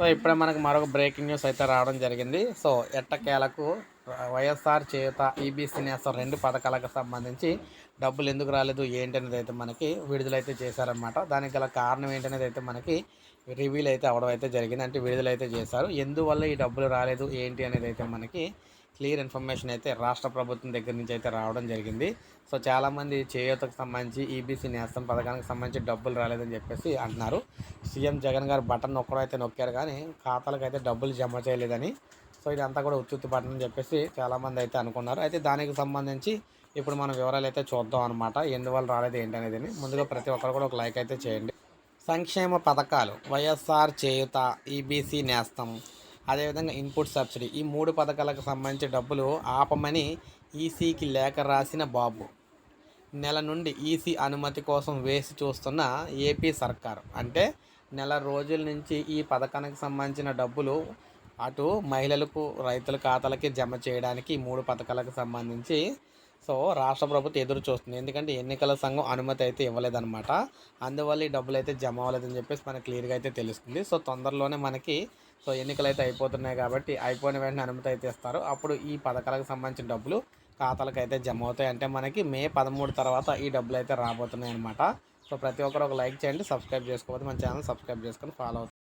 So ఇప్పుడే మనకు మరొక బ్రేకింగ్ న్యూస్ అయితే రావడం జరిగింది. సో ఎట్టకేలకు వైఎస్ఆర్ చేత ఈబీసీ నేస్తం రెండు పథకాలకు సంబంధించి డబ్బులు ఎందుకు రాలేదు ఏంటి అనేది అయితే మనకి విడుదలైతే చేశారనమాట దానికి గల కారణం ఏంటనేది అయితే మనకి రివీల్ అయితే అవడం అయితే జరిగింది. అంటే విడుదలైతే చేశారు. ఎందువల్ల ఈ డబ్బులు రాలేదు ఏంటి అనేది అయితే మనకి క్లియర్ ఇన్ఫర్మేషన్ అయితే రాష్ట్ర ప్రభుత్వం దగ్గర నుంచి అయితే రావడం జరిగింది. సో చాలామంది చేయూతకు సంబంధించి ఈబీసీ నేస్తం పథకానికి సంబంధించి డబ్బులు రాలేదని చెప్పేసి అంటున్నారు. సీఎం జగన్ గారు బటన్ నొక్కడం అయితే నొక్కారు కానీ ఖాతాలకు అయితే డబ్బులు జమ చేయలేదని సో ఇదంతా కూడా ఉత్తుత్తి బటన్ అని చెప్పేసి చాలామంది అయితే అనుకున్నారు. అయితే దానికి సంబంధించి ఇప్పుడు మనం వివరాలు అయితే చూద్దాం అనమాట ఎందువల్ల రాలేదు ఏంటి అనేది ముందుగా ప్రతి ఒక్కరు కూడా ఒక లైక్ అయితే చేయండి. సంక్షేమ పథకాలు వైఎస్ఆర్ చేయుత ఈబీసీ నేస్తం. అదేవిధంగా ఇన్పుట్ సబ్సిడీ ఈ మూడు పథకాలకు సంబంధించి డబ్బులు ఆపమని ఈసీకి లేఖ రాసిన బాబు. నెల నుండి ఈసీ అనుమతి కోసం వేసి చూస్తున్న ఏపీ సర్కార్. అంటే నెల రోజుల నుంచి ఈ పథకానికి సంబంధించిన డబ్బులు అటు మహిళలకు రైతుల ఖాతాలకి జమ చేయడానికి ఈ మూడు పథకాలకు సంబంధించి సో రాష్ట్ర ప్రభుత్వం ఎదురు చూస్తుంది. ఎందుకంటే ఎన్నికల సంఘం అనుమతి అయితే ఇవ్వలేదన్నమాట. అందువల్ల ఈ డబ్బులు అయితే జమ అవ్వలేదని చెప్పేసి మనకి క్లియర్గా అయితే తెలుస్తుంది. సో తొందరలోనే మనకి సో ఎన్నికలు అయితే అయిపోతున్నాయి కాబట్టి అయిపోయిన వెంటనే అనుమతి అయితే ఇస్తారు. అప్పుడు ఈ పథకాలకు సంబంధించిన డబ్బులు ఖాతాలకు అయితే జమ అవుతాయి. అంటే మనకి మే పదమూడు తర్వాత ఈ డబ్బులు అయితే రాబోతున్నాయి అనమాట సో ప్రతి ఒక్కరు ఒక లైక్ చేయండి సబ్స్క్రైబ్ చేసుకోవద్దు మన ఛానల్ సబ్స్క్రైబ్ చేసుకొని ఫాలో అవుతుంది